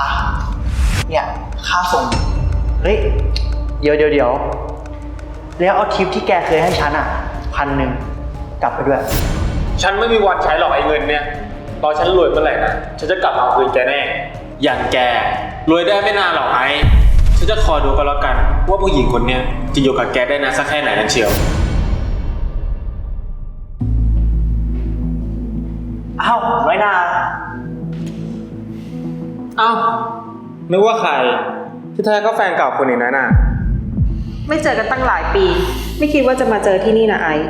อะ เนี่ยค่าส่ง เฮ้ย เดี๋ยวเดี๋ยวเดี๋ยวแล้วเอาทิปที่แกเคยให้ฉันอะพันหนึ่งกลับไปด้วย ฉันไม่มีวันใช้หรอกไอ้เงินเนี่ย ตอนฉันรวยเมื่อไหร่นะฉันจะกลับมาเอาคืนแกแน่ อย่างแกรวยได้ไม่นานหรอกไอ้ฉันจะคอยดูกันแล้วกัน ว่าผู้หญิงคนเนี้ยจะอยู่กับแกได้นานสักแค่ไหนกันเชียว อ้าวน้อยนา เอ้านึกว่าใคร ที่แท้ก็แฟนเก่าคนนี้นะน่ะ ไม่เจอกันตั้งหลายปี ไม่คิดว่าจะมาเจอที่นี่นะไอซ์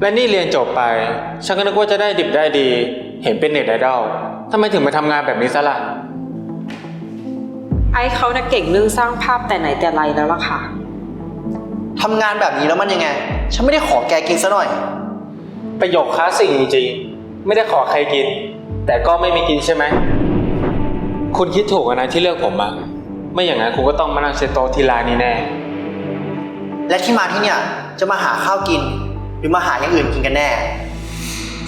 และนี่เรียนจบไป ฉันก็นึกว่าจะได้ดิบได้ดี เห็นเป็นเน็ตไอดอลทำไมถึงมาทำงานแบบนี้ซะล่ะ ไอซ์เขาน่ะเก่งเรื่องสร้างภาพแต่ไหนแต่ไรแล้วล่ะค่ะ ทำงานแบบนี้แล้วมันยังไง ฉันไม่ได้ขอแกกินซะหน่อย ประโยคคลาสสิกจริงๆ ไม่ได้ขอใครกิน แต่ก็ไม่มีกินใช่ไหม คุณคิดถูกอะนะที่เลือกผมอะไม่อย่างนั้นคุณก็ต้องมานั่งเซตโตะที่ร้านนี้แน่ และที่มาที่เนี่ยจะมาหาข้าวกิน หรือมาหาอย่างอื่นกินกันแน่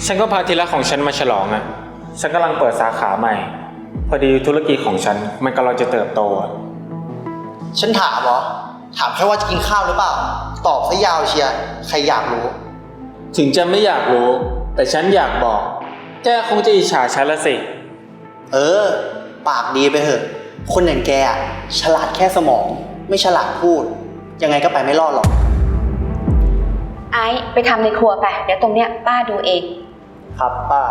ฉันก็พาทีละของฉันมาฉลองอะฉันกำลังเปิดสาขาใหม่ พอดีธุรกิจของฉันมันกำลังจะเติบโตอะฉันถามเหรอ ถามแค่ว่าจะกินข้าวหรือเปล่า ตอบซะยาวเชียร์ใครอยากรู้ ถึงจะไม่อยากรู้ แต่ฉันอยากบอก แกคงจะอิจฉาฉันละสิ เออ ปากดีไปเถอะ คนอย่างแกอะฉลาดแค่สมอง ไม่ฉลาดพูด ยังไงก็ไปไม่รอดหรอก ไอซ์ไปทำในครัวไป เดี๋ยวตรงเนี้ยป้าดูเอง ครับป้า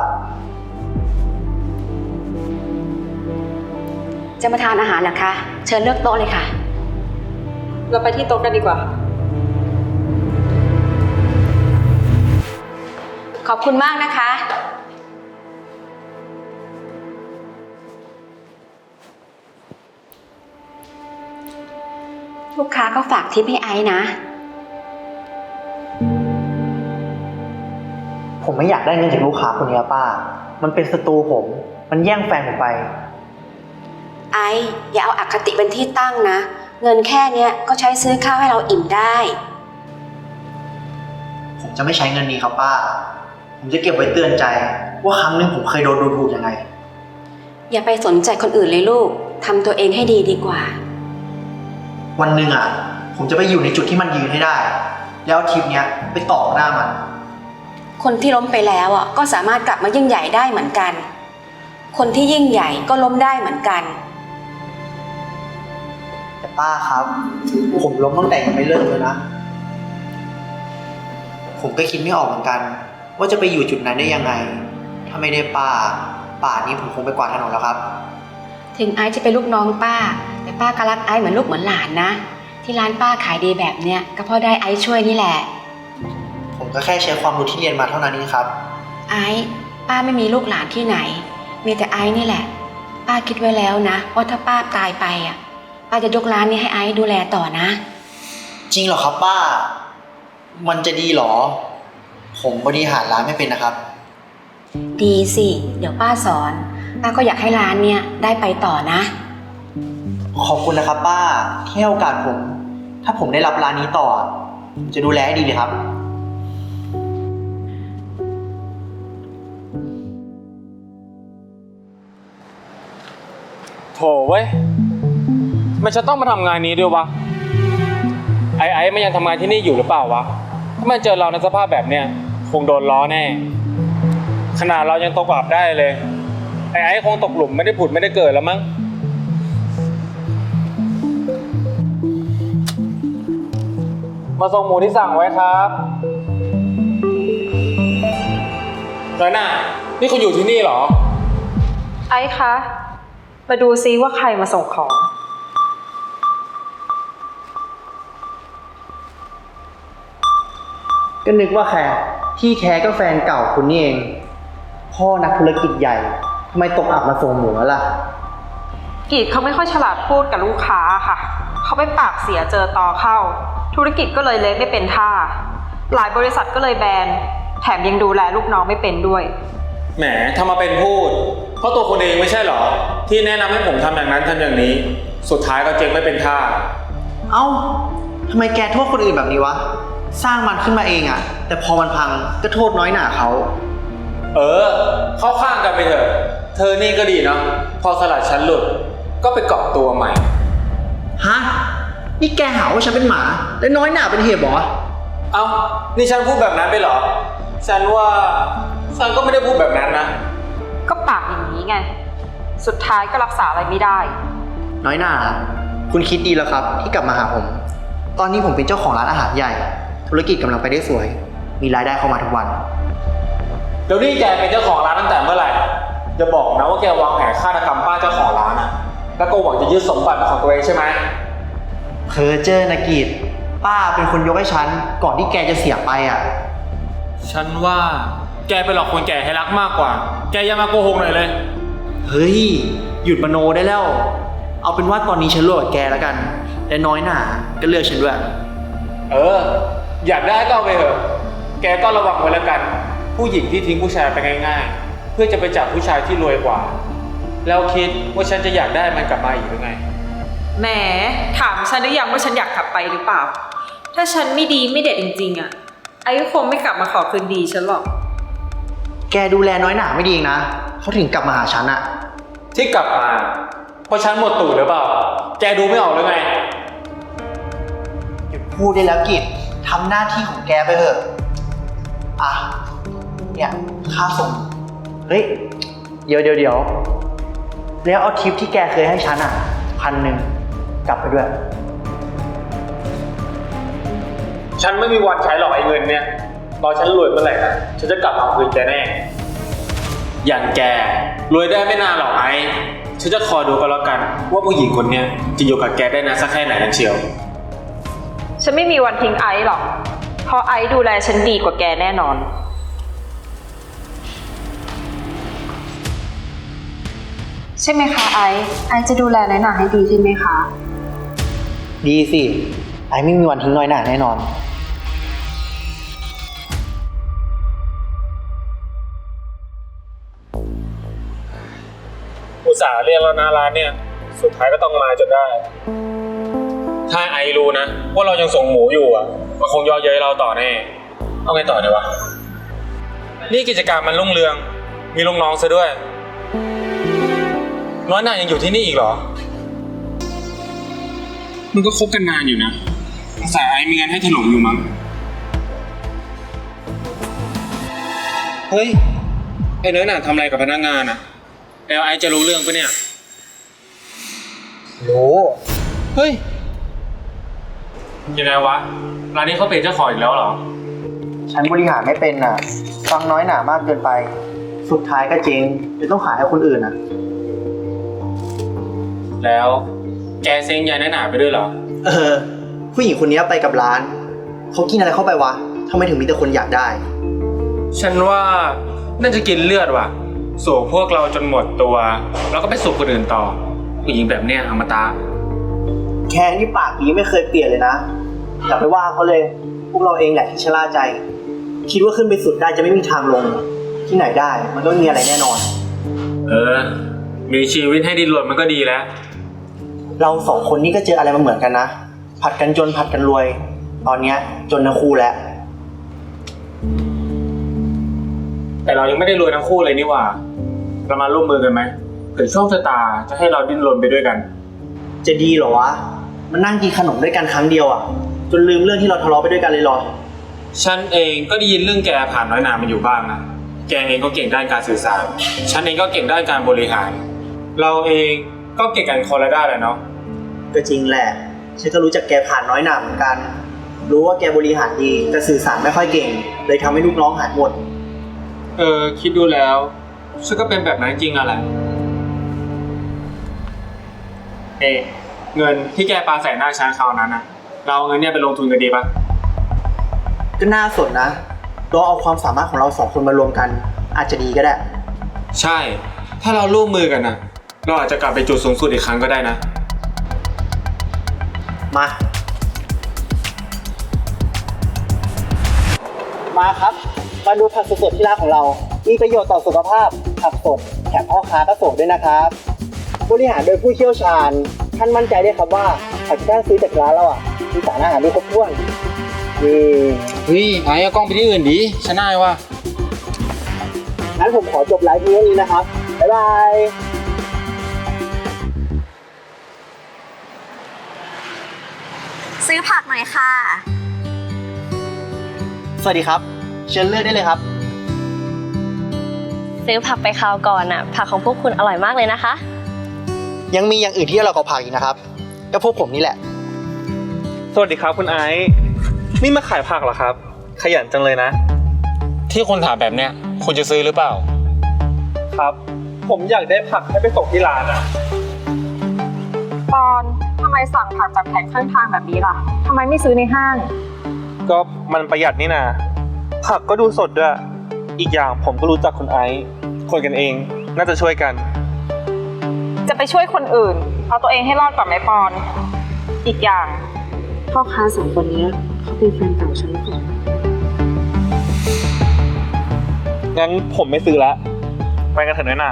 จะมาทานอาหารเหรอคะ เชิญเลือกโต๊ะเลยค่ะ เราไปที่โต๊ะกันดีกว่า ขอบคุณมากนะคะ ลูกค้าก็ฝากทิปให้ไอซ์นะ ผมไม่อยากได้เงินจากลูกค้าคนนี้อะป้า มันเป็นศัตรูผม มันแย่งแฟนผมไป ไอซ์อย่าเอาอาคติเป็นที่ตั้งนะ เงินแค่เนี้ยก็ใช้ซื้อข้าวให้เราอิ่มได้ ผมจะไม่ใช้เงินนี้ครับป้า ผมจะเก็บไว้เตือนใจ ว่าครั้งหนึ่งผมเคยโดนดูถูกยังไง อย่าไปสนใจคนอื่นเลยลูกทำตัวเองให้ดีดีกว่า วันหนึ่งอะ ผมจะไปอยู่ในจุดที่มันยืนให้ได้ แล้วเอาทริปเนี้ยไปต่อหน้ามัน คนที่ล้มไปแล้วอะก็สามารถกลับมายิ่งใหญ่ได้เหมือนกัน คนที่ยิ่งใหญ่ก็ล้มได้เหมือนกัน แต่ป้าครับ ผมล้มตั้งแต่ยังไม่เริ่มเลยนะ ผมก็คิดไม่ออกเหมือนกัน ว่าจะไปอยู่จุดนั้นได้ยังไง ถ้าไม่ได้ป้า ป่านนี้ผมคงไปกวาดถนนแล้วครับ ถึงไอซ์จะเป็นลูกน้องป้า แต่ป้าก็รักไอซ์เหมือนลูกเหมือนหลานนะ ที่ร้านป้าขายดีแบบเนี้ยก็เพราะได้ไอซ์ช่วยนี่แหละ ผมก็แค่ใช้ความรู้ที่เรียนมาเท่านั้นเองครับ ไอซ์ป้าไม่มีลูกหลานที่ไหน มีแต่ไอซ์นี่แหละ ป้าคิดไว้แล้วนะว่าถ้าป้าตายไปอะป้าจะยกร้านนี้ให้ไอซ์ดูแลต่อนะ จริงเหรอครับป้า มันจะดีเหรอ ผมบริหารร้านไม่เป็นนะครับ ดีสิ เดี๋ยวป้าสอน ป้าก็อยากให้ร้านเนี่ยได้ไปต่อนะ ขอบคุณนะครับป้าที่ให้โอกาสผม ถ้าผมได้รับร้านนี้ต่อผมจะดูแลให้ดีเลยครับ โถเว้ยมันจะต้องมาทำงานนี้ด้วยวะ ไอ้ไอ้มันยังทำงานที่นี่อยู่หรือเปล่าวะ ถ้ามันเจอเราในสภาพแบบเนี้ยคงโดนล้อแน่ ขนาดเรายังตกอับได้เลย ไอ้ไอ้คงตกหลุมไม่ได้ผุดไม่ได้เกิดแล้วมั้ง มาส่งหมูที่สั่งไว้ครับน้อยหน่านี่คุณอยู่ที่นี่เหรอ ไอซ์คะ มาดูซิว่าใครมาส่งของ ก็นึกว่าแค่ที่แท้ก็แฟนเก่าคุณนี่เอง พ่อนักธุรกิจใหญ่ทำไมตกอับมาส่งหมูแล้วล่ะ กีดเขาไม่ค่อยฉลาดพูดกับลูกค้าค่ะ เขาไปปากเสียเจอต่อเข้า ธุรกิจก็เลยเละไม่เป็นท่า หลายบริษัทก็เลยแบน แถมยังดูแลลูกน้องไม่เป็นด้วย แหมทำมาเป็นพูด เพราะตัวคนเองไม่ใช่เหรอ ที่แนะนำให้ผมทำอย่างนั้นทำอย่างนี้ สุดท้ายก็เจ๊งไม่เป็นท่า เอ้าทำไมแกโทษคนอื่นแบบนี้วะ สร้างมันขึ้นมาเองอะแต่พอมันพังก็โทษน้อยหน่าเขา เออ เข้าข้างกันไปเถอะ เธอนี่ก็ดีเนาะพอสลัดฉันหลุด ก็ไปเกาะตัวใหม่ ฮะ นี่แกหาว่าฉันเป็นหมา และน้อยหน่าเป็นเหตุเหรอ เอ้านี่ฉันพูดแบบนั้นไปเหรอ ฉันว่าฉันก็ไม่ได้พูดแบบนั้นนะ ก็ปากอย่างนี้ไง สุดท้ายก็รักษาอะไรไม่ได้ น้อยหน่าคุณคิดดีแล้วครับ ที่กลับมาหาผม ตอนนี้ผมเป็นเจ้าของร้านอาหารใหญ่ ธุรกิจกำลังไปได้สวย มีรายได้เข้ามาทุกวันเดี๋ยวนี้แกเป็นเจ้าของร้านตั้งแต่เมื่อไหร่จะบอกนะว่าแกวางแผนฆาตกรรมป้าเจ้าของร้านอะแล้วก็หวังจะยึดสมบัติของตัวเองใช่ไหม เพอเจอร์นะกิจป้าเป็นคนยกให้ฉัน ก่อนที่แกจะเสียไปอะ ฉันว่าแกไปหลอกคนแก่ให้รักมากกว่า แกอย่ามาโกหกหน่อยเลย เฮ้ย หยุดมโนได้แล้ว เอาเป็นว่าตอนนี้ฉันเลิกกับแกแล้วกัน และน้อยหน่าก็เลือกฉันด้วย เออ อยากได้ก็เอาไปเถอะ แกก็ระวังไว้แล้วกัน ผู้หญิงที่ทิ้งผู้ชายไปง่ายๆ เพื่อจะไปจับผู้ชายที่รวยกว่า แล้วคิดว่าฉันจะอยากได้มันกลับมาอีกหรือไง แหมถามฉันหรือยังว่าฉันอยากกลับไปหรือเปล่า ถ้าฉันไม่ดีไม่เด็ดจริง ๆอะไอ้ก็คงไม่กลับมาขอคืนดีฉันหรอก แกดูแลน้อยหน่าไม่ดีเองนะ เขาถึงกลับมาหาฉันอะที่กลับมา เพราะฉันหมดตูดหรือเปล่า แกดูไม่ออกหรือไง หยุดพูดได้แล้วกิจทำหน้าที่ของแกไปเถอะ อะ เนี่ยค่าส่ง เฮ้ย เดี๋ยวเดี๋ยวเดี๋ยวแล้วเอาทิปที่แกเคยให้ฉันอะพันหนึ่ง กลับไปด้วย ฉันไม่มีวันใช้หรอกไอ้เงินเนี่ยรอฉันรวยเมื่อไหร่นะฉันจะกลับมาเอาคืนแกแน่ อย่างแกรวยได้ไม่นานหรอกไอ้ฉันจะคอยดูกันแล้วกัน ว่าผู้หญิงคนเนี้ยจะอยู่กับแกได้นานสักแค่ไหนกันเชียว ฉันไม่มีวันทิ้งไอซ์หรอก เพราะไอซ์ดูแลฉันดีกว่าแกแน่นอน ใช่ไหมคะไอซ์ไอซ์จะดูแลน้อยหนาให้ดีใช่ไหมคะ ดีสิ ไอ้ไม่มีวันทิ้งน้อยหน่าแน่นอน อุตส่าห์เรียกแล้วนะร้านเนี่ย สุดท้ายก็ต้องมาจนได้ ถ้าไอรู้นะ ว่าเรายังส่งหมูอยู่อะ มันคงย่อเย้ยเราต่อแน่ เอาไงต่อดีวะ นี่กิจการมันรุ่งเรือง มีลูกน้องซะด้วย น้อยหน่ายังอยู่ที่นี่อีกเหรอ มันก็คบกันนานอยู่นะสายไอมีงานให้ถลุงอยู่มั้ง เฮ้ย ไอ้น้อยหน่าทำอะไรกับพนักงานอะแล้วไอจะรู้เรื่องปะเนี่ย รู้เฮ้ย ยังไงวะ ร้านนี้เขาเป็นเจ้าของอีกแล้วเหรอ ฉันบริหารไม่เป็นอะ ฟังน้อยหน่ามากเกินไป สุดท้ายก็เจ๊งจะต้องขายให้คนอื่นอะ แล้ว แกเซ็งยายหนาไปด้วยเหรอ เออ ผู้หญิงคนนี้ไปกับร้าน เขากินอะไรเข้าไปวะทำไมถึงมีแต่คนอยากได้ ฉันว่าน่าจะกินเลือดว่ะ สูบพวกเราจนหมดตัว แล้วก็ไปสูบคนอื่นต่อ ผู้หญิงแบบเนี้ยอมตะแค่นี่ปากนี้ไม่เคยเปลี่ยนเลยนะ อย่าไปว่าเขาเลย พวกเราเองแหละที่ชะล่าใจ คิดว่าขึ้นไปสุดได้จะไม่มีทางลง ที่ไหนได้ มันต้องมีอะไรแน่นอน เออ มีชีวิตให้ดิ้นรนมันก็ดีแล้ว เราสองคนนี่ก็เจออะไรมาเหมือนกันนะ ผัดกันจนผัดกันรวย ตอนเนี้ยจนทั้งคู่แล้ว แต่เรายังไม่ได้รวยทั้งคู่เลยนี่หว่า เรามาร่วมมือกันไหมเผื่อโชคชะตาจะให้เราดิ้นรนไปด้วยกัน จะดีเหรอวะ มันนั่งกินขนมด้วยกันครั้งเดียวอะจนลืมเรื่องที่เราทะเลาะไปด้วยกันเลยเหรอ ฉันเองก็ได้ยินเรื่องแกผ่านน้อยหนามาอยู่บ้างนะ แกเองก็เก่งด้านการสื่อสาร ฉันเองก็เก่งด้านการบริหาร เราเองก็เก่งกันคนละด้านแหละเนาะ ก็จริงแหละ ฉันก็รู้จักแกผ่านน้อยหนาเหมือนกัน รู้ว่าแกบริหารดีแต่สื่อสารไม่ค่อยเก่ง เลยทำให้ลูกน้องหายหมด เออคิดดูแล้วฉันก็เป็นแบบนั้นจริงอะไร เอะเงินที่แกปาใส่หน้าฉันคราวนั้นนะเราเอาเงินเนี่ยไปลงทุนกันดีปะก็น่าสนนะลองเอาความสามารถของเราสองคนมารวมกัน อาจจะดีก็ได้ ใช่ ถ้าเราร่วมมือกันนะเราอาจจะกลับไปจุดสูงสุดอีกครั้งก็ได้นะ มา มาครับ มาดูผักสดๆที่ร้านของเรา มีประโยชน์ต่อสุขภาพ ผักสดแถมพ่อค้าก็ส่งด้วยนะครับ บริหารโดยผู้เชี่ยวชาญ ท่านมั่นใจได้ครับว่าผักที่ท่านซื้อจากร้านเราอะมีสารอาหารที่ครบถ้วนนี่เฮ้ยไอ้เอากล้องไปที่อื่นดิฉันได้ว่างั้นผมขอจบไลฟ์เพียงเท่านี้นะครับ บ๊ายบาย อยค่ะ สวัสดีครับ เชิญเลือกได้เลยครับ ซื้อผักไปคราวก่อนอะผักของพวกคุณอร่อยมากเลยนะคะ ยังมีอย่างอื่นที่เรากว่าผักอีกนะครับก็พวกผมนี่แหละ สวัสดีครับคุณไอซ์นี่มาขายผักเหรอครับ ขยันจังเลยนะ ที่คุณถามแบบเนี้ยคุณจะซื้อหรือเปล่า ครับ ผมอยากได้ผักให้ไปส่งที่ร้านอะ ปอนทำ ไมสั่งผักจากแผงข้างทางแบบนี้ล่ะทำไมไม่ซื้อในห้าง ก็มันประหยัดนี่นะผักก็ดูสดด้วย อีกอย่างผมก็รู้จักคุณไอซ์คนกันเอง น่าจะช่วยกัน จะไปช่วยคนอื่น เอาตัวเองให้รอดก่อนไหมปอน อีกอย่าง พ่อค้าสองคนนี้เขาเป็นแฟนเก่าฉันก่อนงั้นผมไม่ซื้อละ ไปกันเถอะน้อยหนา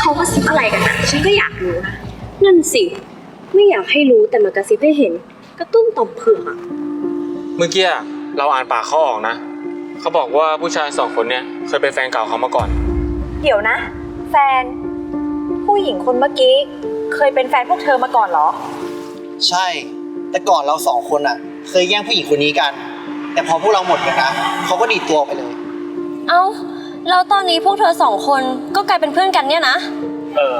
เขากระซิบอะไรกันนะฉันก็อยากรู้นะนั่นสิ ไม่อยากให้รู้แต่มากระซิบให้เห็น กระตุ้มต่อมเผือกอะเมื่อกี้อะเราอ่านปากเขาออกนะ เขาบอกว่าผู้ชายสองคนเนี้ยเคยเป็นแฟนเก่าเขามาก่อน เดี๋ยวนะ แฟน ผู้หญิงคนเมื่อกี้ เคยเป็นแฟนพวกเธอมาก่อนเหรอ ใช่ แต่ก่อนเราสองคนอะ เคยแย่งผู้หญิงคนนี้กัน แต่พอพวกเราหมดกันนะเขาก็ดีดตัวไปเลย เอ้า แล้วตอนนี้พวกเธอสองคนก็กลายเป็นเพื่อนกันเนี่ยนะ เออ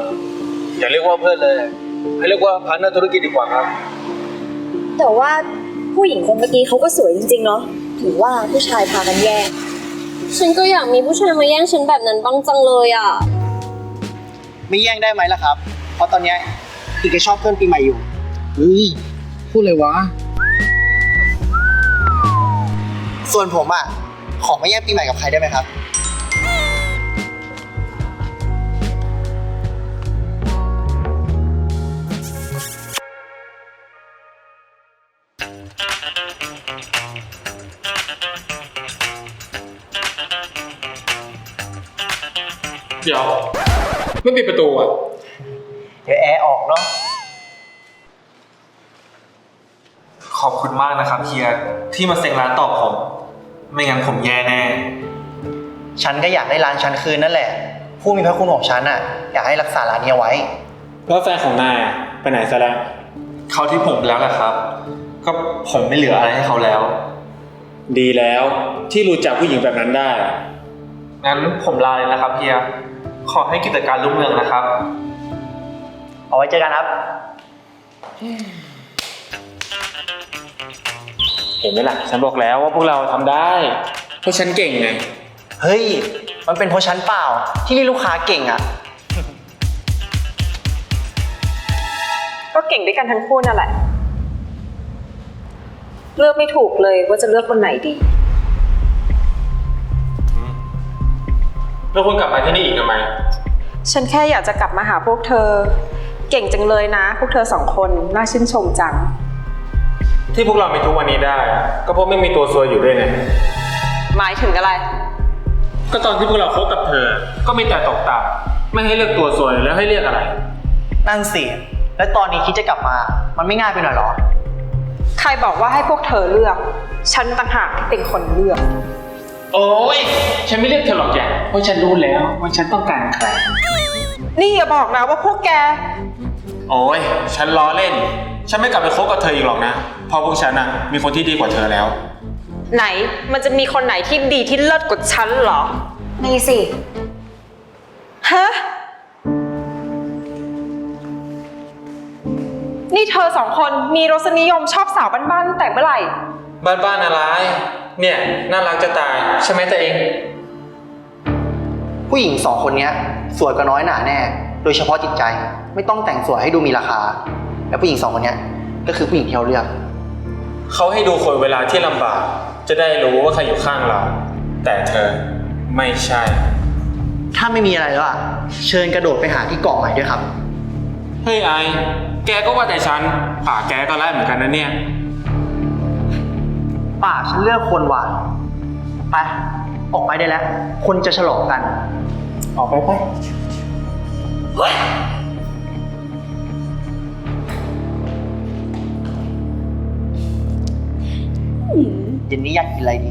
อย่าเรียกว่าเพื่อนเลย ให้เรียกว่าพาร์ทเนอร์ธุรกิจดีกว่าครับ แต่ว่าผู้หญิงคนเมื่อกี้เขาก็สวยจริงๆเนาะถือว่าผู้ชายพากันแย่งฉันก็อยากมีผู้ชายมาแย่งฉันแบบนั้นบ้างจังเลยอะ ไม่แย่งได้ไหมล่ะครับ เพราะตอนเนี้ยพี่ก็ชอบเพื่อนปีใหม่อยู่ เฮ้ย พูดเลยวะ ส่วนผมอะ ขอไม่แย่งปีใหม่กับใครได้ไหมครับ เดี๋ยวไม่ปิดประตูอะ เดี๋ยวแอร์ออกเนาะ ขอบคุณมากนะครับเฮียที่มาเซ็งร้านตอบผม ไม่งั้นผมแย่แน่ ฉันก็อยากได้ร้านฉันคืนนั่นแหละ ผู้มีพระคุณของฉันอะอยากให้รักษาร้านนี้เอาไว้ แล้วแฟนของนายอะไปไหนซะแล้ว เขาที่ผมแล้วแหละครับ ก็ผมไม่เหลืออะไรให้เขาแล้ว ดีแล้วที่รู้จักผู้หญิงแบบนั้นได้อะงั้นผมลาเลยนะครับเฮีย ขอให้กิจการรุ่งเรืองนะครับ เอาไว้เจอกันครับ เห็นไหมล่ะ ฉันบอกแล้วว่าพวกเราทำได้ เพราะฉันเก่งไง เฮ้ย มันเป็นเพราะฉันเปล่า ที่นี่ลูกค้าเก่งอะ ก็เก่งด้วยกันทั้งคู่นั่นแหละ เลือกไม่ถูกเลยว่าจะเลือกคนไหนดี แล้วคุณกลับมาที่นี่อีกทำไม ฉันแค่อยากจะกลับมาหาพวกเธอ เก่งจังเลยนะ พวกเธอสองคนน่าชื่นชมจัง ที่พวกเรามีทุกวันนี้ได้อะก็เพราะไม่มีตัวซวยอยู่ด้วยไงหมายถึงอะไร ก็ตอนที่พวกเราคบกับเธอ ก็มีแต่ตกต่ำไม่ให้เลือกตัวซวยแล้วให้เลือกอะไร นั่นสิ แล้วตอนนี้คิดจะกลับมา มันไม่ง่ายไปหน่อยเหรอ ใครบอกว่าให้พวกเธอเลือก ฉันต่างหากที่เป็นคนเลือก โอ้ยฉันไม่เลือกเธอหรอกแกเพราะฉันรู้แล้วว่าฉันต้องการใคร นี่อย่าบอกนะว่าพวกแก โอ้ยฉันล้อเล่น ฉันไม่กลับไปคบกับเธออีกหรอกนะ เพราะพวกฉันน่ะมีคนที่ดีกว่าเธอแล้ว ไหนมันจะมีคนไหนที่ดีที่เลิศกว่าฉันเหรอ นี่สิ ฮะ นี่เธอสองคนมีรสนิยมชอบสาวบ้านๆตั้งแต่เมื่อไหร่ บ้านๆอะไร เนี่ย น่ารักจะตาย ใช่ไหมตัวเอง ผู้หญิงสองคนเนี้ยสวยกว่าน้อยหนาแน่ โดยเฉพาะจิตใจ ไม่ต้องแต่งสวยให้ดูมีราคา และผู้หญิงสองคนเนี้ยก็คือผู้หญิงที่เราเลือก เขาให้ดูคนเวลาที่ลำบาก จะได้รู้ว่าใครอยู่ข้างเรา แต่เธอไม่ใช่ ถ้าไม่มีอะไรแล้วอะ เชิญกระโดดไปหาที่เกาะใหม่ด้วยครับ เฮ้ยไอ แกก็ว่าแต่ฉันป่าแกก็ไล่เหมือนกันนะเนี่ย ป่าฉันเลือกคนว่ะ ไป ออกไปได้แล้ว คนจะฉลองกัน ออกไปไปเย็นนี้อยากกินอะไรดี